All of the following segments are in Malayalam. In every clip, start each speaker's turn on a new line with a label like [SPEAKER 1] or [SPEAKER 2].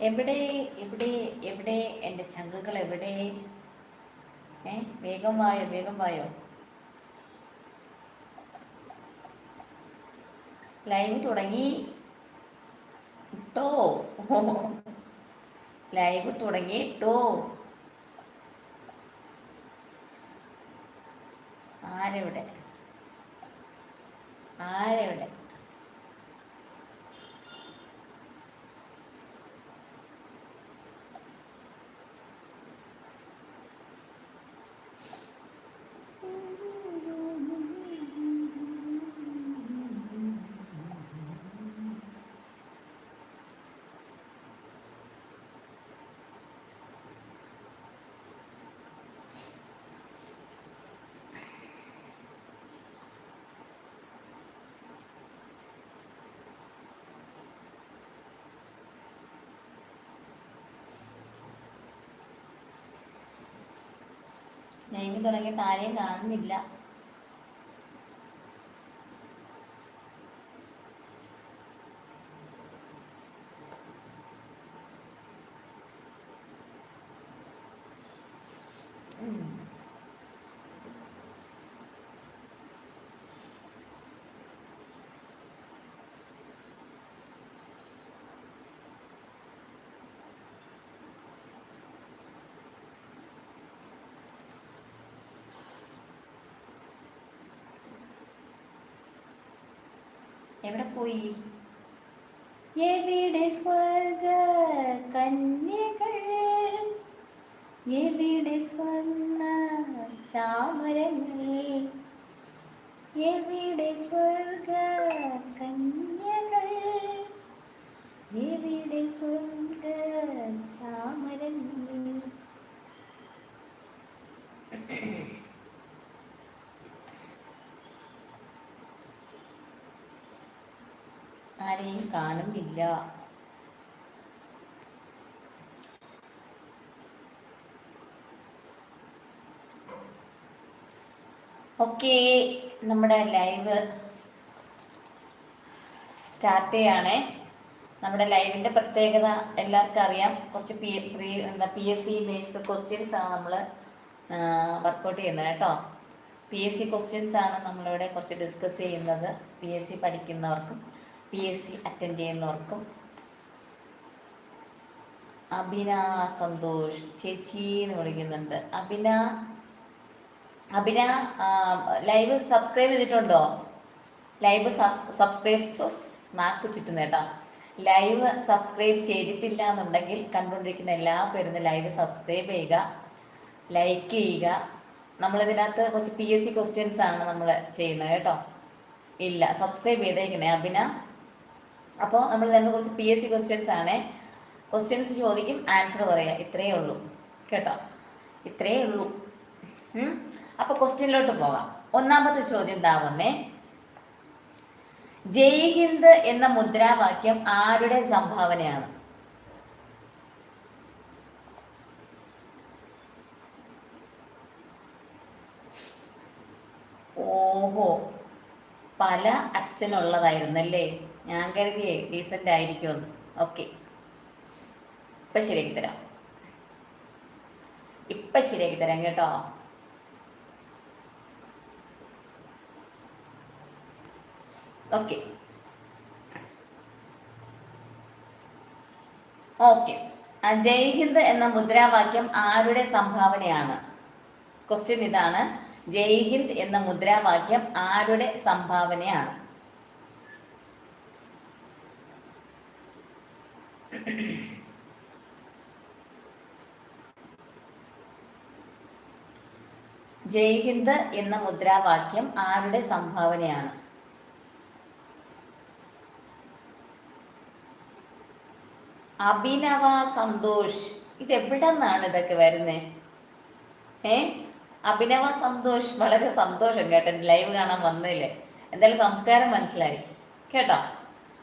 [SPEAKER 1] എവിടെ എവിടെ എവിടെ എന്റെ ചങ്കുകൾ എവിടെ? ഏ വേഗം വായോ വേഗം വായോ ലൈവ് തുടങ്ങി. ഇട്ടോ? ലൈവ് തുടങ്ങി ട്ടോ ലൈവ് തുടങ്ങിയിട്ട് ആരെയും കാണുന്നില്ല. എവിടെ പോയി? എവിടെ സ്വർഗ കന്യകൾ? എവിടെ സ്വർണ ചാമരങ്ങൾ? എവിടെ സ്വർഗ കന്യകൾ? എവിടെ സ്വർഗ ചാമരങ്ങൾ ആരെയും കാണുന്നില്ല. ഓക്കെ നമ്മുടെ ലൈവ് സ്റ്റാർട്ട് ചെയ്യാണേ നമ്മുടെ ലൈവിന്റെ പ്രത്യേകത എല്ലാവർക്കും അറിയാം കുറച്ച് പി പ്രീ എന്താ P S C based questions ആണ് നമ്മൾ വർക്കൗട്ട് ചെയ്യുന്നത് കേട്ടോ. പി എസ് സി ക്വസ്റ്റ്യൻസ് ആണ് നമ്മളിവിടെ കുറച്ച് ഡിസ്കസ് ചെയ്യുന്നത്. പി എസ് സി പഠിക്കുന്നവർക്കും. പി എസ് സി അറ്റൻഡ് ചെയ്യുന്നവർക്കും അഭിന സന്തോഷ് ചേച്ചി എന്ന് വിളിക്കുന്നുണ്ട്. അഭിന അഭിന ലൈവ് സബ്സ്ക്രൈബ് ചെയ്തിട്ടുണ്ടോ? ലൈവ് സബ്സ്ക്രൈബ് നാക്ക് ചുറ്റുന്ന കേട്ടോ. ലൈവ് സബ്സ്ക്രൈബ് ചെയ്തിട്ടില്ല എന്നുണ്ടെങ്കിൽ കണ്ടുകൊണ്ടിരിക്കുന്ന എല്ലാ പേരും ലൈവ് സബ്സ്ക്രൈബ് ചെയ്യുക ലൈക്ക് ചെയ്യുക. നമ്മളിതിനകത്ത് കുറച്ച് പി എസ് സി ക്വസ്റ്റ്യൻസ് ആണ് നമ്മൾ ചെയ്യുന്നത് കേട്ടോ. ഇല്ല സബ്സ്ക്രൈബ് ചെയ്തേക്കണേ അഭിന. അപ്പോൾ നമ്മൾ രണ്ട് കുറച്ച് പി എസ് സി ക്വസ്റ്റ്യൻസ് ആണ്. ക്വസ്റ്റ്യൻസ് ചോദിക്കും ആൻസർ പറയുക ഇത്രയേ ഉള്ളൂ. കേട്ടോ? ഇത്രയേ ഉള്ളൂ. അപ്പോൾ അപ്പൊ ക്വസ്റ്റ്യനിലോട്ട് പോകാം. ഒന്നാമത്തെ ചോദ്യം വന്നേ. ജയ് ഹിന്ദ് എന്ന മുദ്രാവാക്യം ആരുടെ സംഭാവനയാണ്? ഓഹോ. പല അച്ഛനുള്ളതായിരുന്നല്ലേ? ഞാൻ കരുതിയേ ഡീസന്റ് ആയിരിക്കുമെന്ന്. ഓക്കെ ഇപ്പം ശരിയാക്കി തരാം. ഇപ്പം ശരിയാക്കി തരാം കേട്ടോ. ഓക്കെ ഓക്കെ ജയ് ഹിന്ദ് എന്ന മുദ്രാവാക്യം ആരുടെ സംഭാവനയാണ്? ക്വസ്റ്റ്യൻ ഇതാണ്. ജയ് ഹിന്ദ് എന്ന മുദ്രാവാക്യം ആരുടെ സംഭാവനയാണ്? ജയ് ഹിന്ദ് എന്ന മുദ്രാവാക്യം ആരുടെ സംഭാവനയാണ്? അഭിനവ സന്തോഷ്. ഇത് എവിടെ നിന്നാണ് ഇതൊക്കെ വരുന്നേ? ഏ? അഭിനവ സന്തോഷ് വളരെ സന്തോഷം കേട്ടോ. ലൈവ് കാണാൻ വന്നില്ലേ എന്തായാലും സംസ്കാരം മനസ്സിലായി. കേട്ടോ?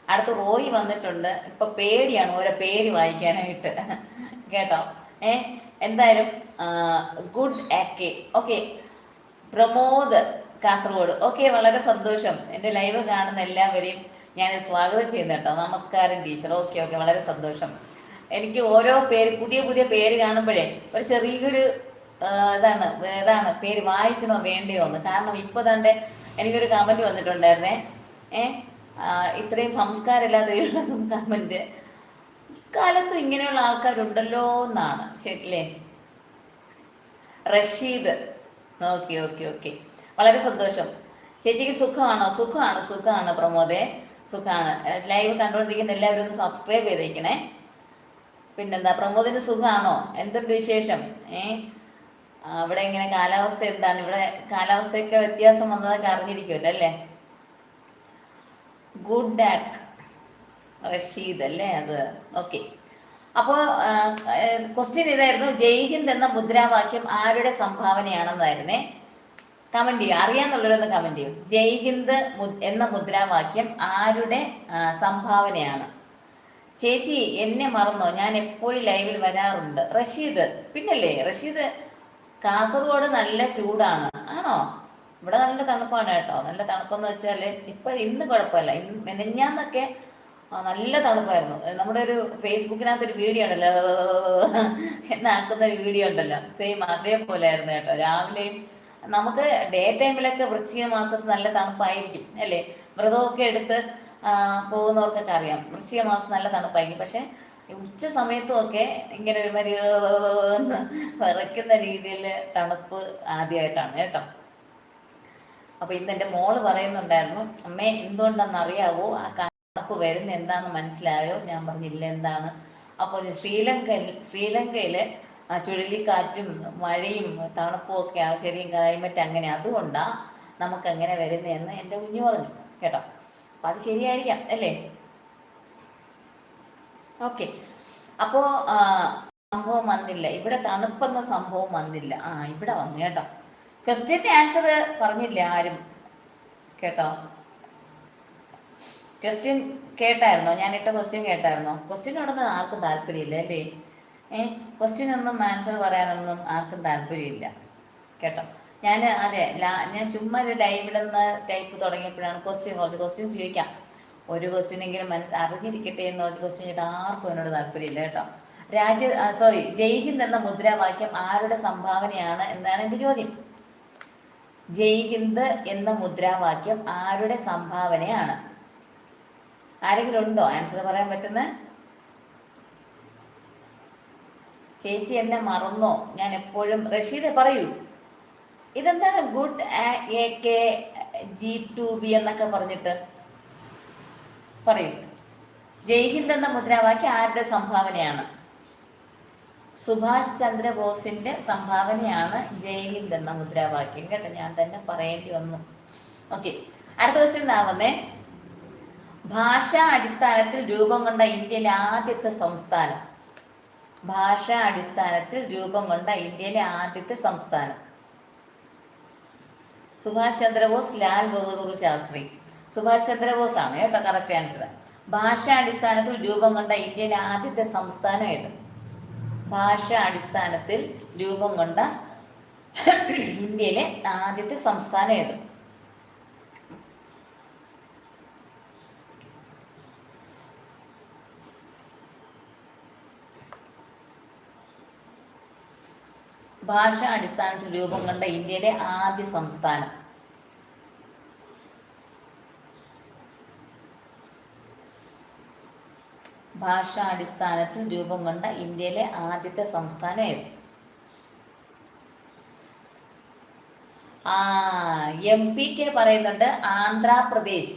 [SPEAKER 1] അടുത്ത് റോയി വന്നിട്ടുണ്ട്. ഇപ്പൊ പേടിയാണ് ഓരോ പേര് വായിക്കാനായിട്ട്. കേട്ടോ? ഏ? എന്തായാലും ഗുഡ് ആക്കെ ഓക്കെ പ്രമോദ് കാസർഗോഡ്. ഓക്കെ വളരെ സന്തോഷം. എന്റെ ലൈവ് കാണുന്ന എല്ലാവരെയും ഞാൻ സ്വാഗതം ചെയ്യുന്നു കേട്ടോ. നമസ്കാരം ടീച്ചർ. ഓക്കെ ഓക്കെ വളരെ സന്തോഷം. എനിക്ക് ഓരോ പേര് പുതിയ പുതിയ പേര് കാണുമ്പോഴേ ഒരു ചെറിയൊരു ഇതാണ് ഇതാണ് പേര് വായിക്കണോ വേണ്ടയോ എന്ന്. കാരണം ഇപ്പൊ തന്നെ എനിക്കൊരു കമന്റ് വന്നിട്ടുണ്ടായിരുന്നേ. ഏ? ആ, ഇത്രയും സംസ്കാരമില്ലാത്ത കമന്റ് ഇക്കാലത്ത് ഇങ്ങനെയുള്ള ആൾക്കാരുണ്ടല്ലോ എന്നാണ്. ശരിയല്ലേ? റഷീദ്. Okay okay okay. വളരെ സന്തോഷം. ചേച്ചിക്ക് സുഖമാണോ? സുഖമാണ് സുഖമാണ് പ്രമോദേ. സുഖമാണ്. ലൈവ് കണ്ടുകൊണ്ടിരിക്കുന്ന എല്ലാവരും ഒന്ന് സബ്സ്ക്രൈബ് ചെയ്തേക്കണേ. പിന്നെന്താ പ്രമോദിന് സുഖമാണോ? എന്തുണ്ട് വിശേഷം? ഏ? അവിടെ ഇങ്ങനെ കാലാവസ്ഥ എന്താണ്? ഇവിടെ കാലാവസ്ഥയൊക്കെ വ്യത്യാസം വന്നതൊക്കെ അറിഞ്ഞിരിക്കുമല്ലോ അല്ലേ? ഗുഡ് ഡാക്ക്. റഷീദ് അല്ലേ അത് ഓക്കെ അപ്പോൾ ക്വസ്റ്റ്യൻ ഇതായിരുന്നു ജയ്ഹിന്ദ് എന്ന മുദ്രാവാക്യം ആരുടെ സംഭാവനയാണെന്നായിരുന്നേ? കമന്റ് ചെയ്യും. അറിയാന്നുള്ളവരൊന്ന് കമന്റ് ചെയ്യും. ജയ്ഹിന്ദ് എന്ന മുദ്രാവാക്യം ആരുടെ സംഭാവനയാണ്? ചേച്ചി എന്നെ മറന്നോ? ഞാൻ എപ്പോഴും ലൈവിൽ വരാറുണ്ട്. റഷീദ് പിന്നല്ലേ? റഷീദ് കാസർഗോഡ് നല്ല ചൂടാണ്. ആണോ? ഇവിടെ നല്ല തണുപ്പാണ് കേട്ടോ. നല്ല തണുപ്പെന്ന് വെച്ചാൽ ഇപ്പൊ ഇന്ന് കുഴപ്പമില്ല. ഇന്ന് മെനഞ്ഞാന്നൊക്കെ നല്ല തണുപ്പായിരുന്നു. നമ്മുടെ ഒരു ഫേസ്ബുക്കിനകത്ത് ഒരു വീഡിയോ ഉണ്ടല്ലോ. എന്നാക്കുന്ന ഒരു വീഡിയോ ഉണ്ടല്ലോ. സെയിം അതേപോലെ ആയിരുന്നു കേട്ടോ. രാവിലെയും നമുക്ക് ഡേ ടൈമിലൊക്കെ വൃശ്ചിക മാസത്ത് നല്ല തണുപ്പായിരിക്കും അല്ലേ? വ്രതമൊക്കെ എടുത്ത് പോകുന്നവർക്കൊക്കെ അറിയാം. വൃശ്ചിക മാസം നല്ല തണുപ്പായിരിക്കും. പക്ഷെ ഉച്ച സമയത്തുമൊക്കെ ഇങ്ങനെ ഒരു മരി വിറയ്ക്കുന്ന രീതിയിൽ തണുപ്പ് ആദ്യമായിട്ടാണ് കേട്ടോ. അപ്പൊ ഇന്ന് എന്റെ മോൾ പറയുന്നുണ്ടായിരുന്നു അമ്മേ എന്തുകൊണ്ടാണെന്ന് അറിയാവോ ആ തണുപ്പ് വരുന്ന എന്താണെന്ന് മനസ്സിലായോ? ഞാൻ പറഞ്ഞില്ല എന്താണ്? അപ്പോൾ ശ്രീലങ്കയിൽ ശ്രീലങ്കയിൽ ആ ചുഴലിക്കാറ്റും മഴയും തണുപ്പും ഒക്കെ ആ ശരിയും ക്ലൈമറ്റ് അങ്ങനെ അതുകൊണ്ടാ നമുക്ക് അങ്ങനെ വരുന്നതെന്ന് എന്റെ കുഞ്ഞു പറഞ്ഞു കേട്ടോ? അപ്പൊ അത് ശരിയായിരിക്കാം അല്ലേ? ഓക്കെ. അപ്പോ സംഭവം വന്നില്ല. ഇവിടെ തണുപ്പെന്ന സംഭവം വന്നില്ല. ആ ഇവിടെ വന്നു കേട്ടോ? ക്വസ്റ്റ്യന്റെ ആൻസർ പറഞ്ഞില്ല ആരും? കേട്ടോ? ക്വസ്റ്റ്യൻ കേട്ടായിരുന്നോ? ഞാൻ ഇട്ട ക്വസ്റ്റ്യൻ കേട്ടായിരുന്നോ? ക്വസ്റ്റ്യനോടൊന്നും ആർക്കും താല്പര്യമില്ല അല്ലേ? ഏ? ക്വസ്റ്റ്യൻ ഒന്നും ആൻസർ പറയാനൊന്നും ആർക്കും താല്പര്യമില്ല. കേട്ടോ? ഞാൻ അതെ ഞാൻ ചുമ്മാ ഒരു ലൈവിടുന്ന ടൈപ്പ് തുടങ്ങിയപ്പോഴാണ് ക്വസ്റ്റ്യൻ കുറച്ച്. ക്വസ്റ്റ്യൻസ് ചോദിക്കാം. ഒരു ക്വസ്റ്റ്യൻ എങ്കിലും മനസ്സ് അറിഞ്ഞിരിക്കട്ടെ എന്ന് ഒരു ക്വസ്റ്റ്യൻ ചോദിച്ചിട്ട് ആർക്കും എന്നോട് താല്പര്യമില്ല കേട്ടോ? രാജ്യ സോറി ജയ് ഹിന്ദ് എന്ന മുദ്രാവാക്യം ആരുടെ സംഭാവനയാണ് എന്നാണ് എന്റെ ചോദ്യം. ജയ് ഹിന്ദ് എന്ന മുദ്രാവാക്യം ആരുടെ സംഭാവനയാണ്? ആരെങ്കിലും ഉണ്ടോ? ആൻസർ പറയാൻ പറ്റുന്ന? ചേച്ചി എന്നെ മറന്നോ? ഞാൻ എപ്പോഴും റഷീദ് പറയൂ. ഇതെന്താണ് good A K G to B എന്നൊക്കെ പറഞ്ഞിട്ട്? പറയൂ. ജയ്ഹിന്ദ് എന്ന മുദ്രാവാക്യം ആരുടെ സംഭാവനയാണ്? സുഭാഷ് ചന്ദ്രബോസിന്റെ സംഭാവനയാണ് ജയ്ഹിന്ദ് എന്ന മുദ്രാവാക്യം. കേട്ടോ ഞാൻ തന്നെ പറയേണ്ടി വന്നു. ഓക്കെ അടുത്ത ക്വസ്റ്റ്യൻ ഇതാവുന്നേ ഭാഷാ അടിസ്ഥാനത്തിൽ രൂപം കൊണ്ട ഇന്ത്യയിലെ ആദ്യത്തെ സംസ്ഥാനം. ഭാഷാ അടിസ്ഥാനത്തിൽ രൂപം കൊണ്ട ഇന്ത്യയിലെ ആദ്യത്തെ സംസ്ഥാനം. സുഭാഷ് ചന്ദ്രബോസ് ലാൽ ബഹദൂർ ശാസ്ത്രി. സുഭാഷ് ചന്ദ്രബോസ് ആണ് കേട്ടോ കറക്റ്റ് ആൻസർ ഭാഷാ അടിസ്ഥാനത്തിൽ രൂപം കൊണ്ട ഇന്ത്യയിലെ ആദ്യത്തെ സംസ്ഥാനം ഏത്? ഭാഷാ അടിസ്ഥാനത്തിൽ രൂപം കൊണ്ട ഇന്ത്യയിലെ ആദ്യത്തെ സംസ്ഥാനം ഏത്? ഭാഷാ അടിസ്ഥാനത്തിൽ രൂപം കൊണ്ട ഇന്ത്യയിലെ ആദ്യ സംസ്ഥാനം. ഭാഷാടിസ്ഥാനത്തിൽ രൂപം കൊണ്ട ഇന്ത്യയിലെ ആദ്യത്തെ സംസ്ഥാനം ഏത്? ആ എം പി കെ പറയുന്നുണ്ട് ആന്ധ്രാപ്രദേശ്.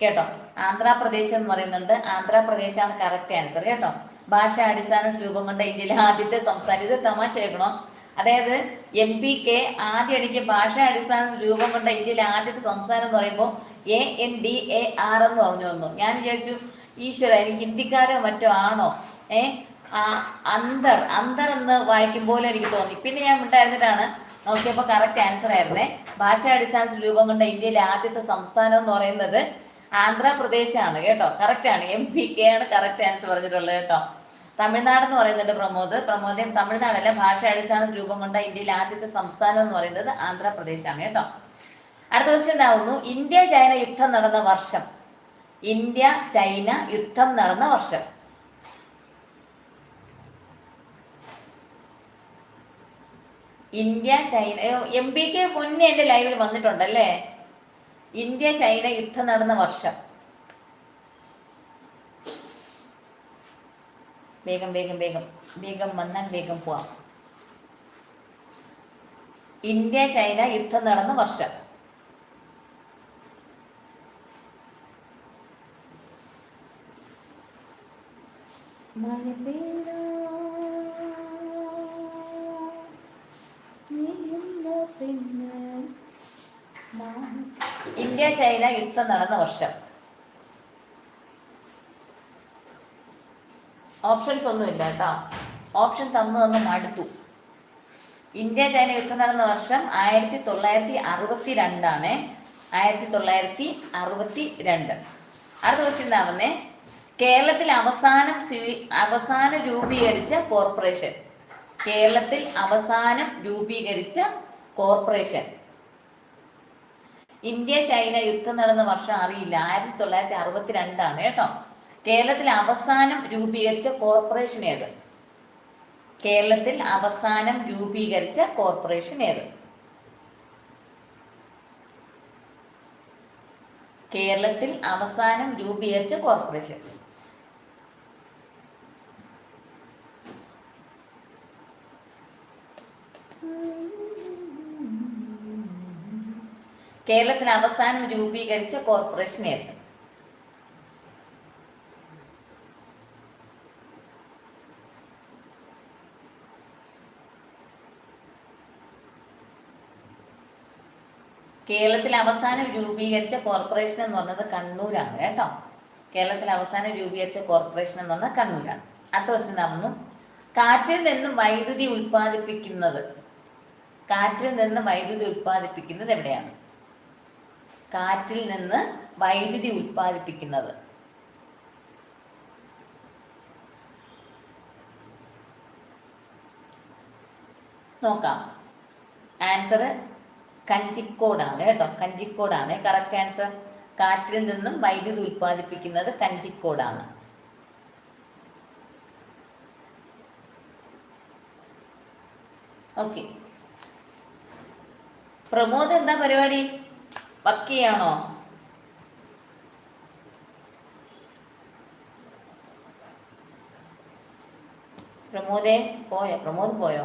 [SPEAKER 1] കേട്ടോ? ആന്ധ്രാപ്രദേശ് എന്ന് പറയുന്നുണ്ട്. ആന്ധ്രാപ്രദേശാണ് കറക്റ്റ് ആൻസർ കേട്ടോ? ഭാഷാടിസ്ഥാനത്തിൽ രൂപം കൊണ്ട ഇന്ത്യയിലെ ആദ്യത്തെ സംസ്ഥാനം. ഇത് തമാശ കേൾക്കണോ അതായത് എം പി കെ ആദ്യം എനിക്ക് ഭാഷാ അടിസ്ഥാനത്തിൽ രൂപം കൊണ്ട ഇന്ത്യയിലെ ആദ്യത്തെ സംസ്ഥാനം എന്ന് പറയുമ്പോൾ A N D A R എന്ന് പറഞ്ഞു വന്നു. ഞാൻ വിചാരിച്ചു ഈശ്വര എനിക്ക് ഹിന്ദിക്കാരോ മറ്റോ ആണോ? ഏ അന്തർ അന്തർ എന്ന് വായിക്കുമ്പോൾ എനിക്ക് തോന്നി. പിന്നെ ഞാൻ ഉണ്ടായിരുന്നിട്ടാണ് നോക്കിയപ്പോൾ കറക്റ്റ് ആൻസർ ആയിരുന്നേ. ഭാഷാടിസ്ഥാനത്തിൽ രൂപം കൊണ്ട ഇന്ത്യയിലെ ആദ്യത്തെ സംസ്ഥാനം എന്ന് പറയുന്നത് ആന്ധ്രാപ്രദേശാണ് കേട്ടോ. കറക്റ്റ് ആണ്. എം പി കെ ആണ് കറക്റ്റ് ആൻസർ പറഞ്ഞിട്ടുള്ളത് കേട്ടോ. തമിഴ്നാട് എന്ന് പറയുന്നുണ്ട് പ്രമോദ്. പ്രമോദയം തമിഴ്നാടല്ല ഭാഷാ അടിസ്ഥാന രൂപം കൊണ്ട ഇന്ത്യയിലെ ആദ്യത്തെ സംസ്ഥാനം എന്ന് പറയുന്നത് ആന്ധ്രാപ്രദേശാണ് കേട്ടോ. അടുത്ത ക്വസ്റ്റ്യൻ ആവുന്നു ഇന്ത്യ ചൈന യുദ്ധം നടന്ന വർഷം. ഇന്ത്യ ചൈന യുദ്ധം നടന്ന വർഷം. ഇന്ത്യ ചൈന എം പി മുന്നേ എന്റെ ലൈവിൽ വന്നിട്ടുണ്ടല്ലേ? ഇന്ത്യ ചൈന യുദ്ധം നടന്ന വർഷം. വേഗം വേഗം വേഗം. വേഗം വന്നാൽ വേഗം പോവാം. ഇന്ത്യ ചൈന യുദ്ധം നടന്ന വർഷം. ഇന്ത്യ ചൈന യുദ്ധം നടന്ന വർഷം. ഓപ്ഷൻസ് ഒന്നുമില്ല കേട്ടോ. ഓപ്ഷൻ തന്നു തന്ന് മടുത്തു. ഇന്ത്യ ചൈന യുദ്ധം നടന്ന വർഷം ആയിരത്തി തൊള്ളായിരത്തി അറുപത്തി രണ്ടാണ് ആയിരത്തി തൊള്ളായിരത്തി അറുപത്തി രണ്ട് അടുത്ത ക്വസ്റ്റ്യൻ എന്താവുന്നേ കേരളത്തിൽ അവസാനം സിവി അവസാനം രൂപീകരിച്ച കോർപ്പറേഷൻ കേരളത്തിൽ അവസാനം രൂപീകരിച്ച കോർപ്പറേഷൻ ഇന്ത്യ ചൈന യുദ്ധം നടന്ന വർഷം അറിയില്ല. ആയിരത്തി തൊള്ളായിരത്തി അറുപത്തി രണ്ടാണ് കേട്ടോ. കേരളത്തിൽ അവസാനം രൂപീകരിച്ച കോർപ്പറേഷൻ ഏത്? കേരളത്തിൽ അവസാനം രൂപീകരിച്ച കോർപ്പറേഷൻ ഏത്? കേരളത്തിൽ അവസാനം രൂപീകരിച്ച കോർപ്പറേഷൻ കേരളത്തിൽ അവസാനം രൂപീകരിച്ച കോർപ്പറേഷൻ ഏത്? കേരളത്തിൽ അവസാനം രൂപീകരിച്ച കോർപ്പറേഷൻ എന്ന് പറഞ്ഞത് കണ്ണൂരാണ് കേട്ടോ. കേരളത്തിൽ അവസാനം രൂപീകരിച്ച കോർപ്പറേഷൻ എന്ന് പറഞ്ഞാൽ കണ്ണൂരാണ്. അടുത്ത ക്വസ്റ്റ്യൻ എന്താണെന്നു കാറ്റിൽ നിന്ന് വൈദ്യുതി ഉൽപ്പാദിപ്പിക്കുന്നത് കാറ്റിൽ നിന്ന് വൈദ്യുതി ഉൽപ്പാദിപ്പിക്കുന്നത് എവിടെയാണ്? കാറ്റിൽ നിന്ന് വൈദ്യുതി ഉൽപ്പാദിപ്പിക്കുന്നത്. നോക്കാം. ആൻസർ കഞ്ചിക്കോടാണ് കേട്ടോ കഞ്ചിക്കോടാണ്. കറക്റ്റ് ആൻസർ കാറ്റിൽ നിന്നും വൈദ്യുതി ഉൽപ്പാദിപ്പിക്കുന്നത് കഞ്ചിക്കോടാണ്. ഓക്കെ പ്രമോദ് എന്താ പരിപാടി? വർക്ക് ചെയ്യാണോ? പ്രമോദേ പോയോ? പ്രമോദ് പോയോ?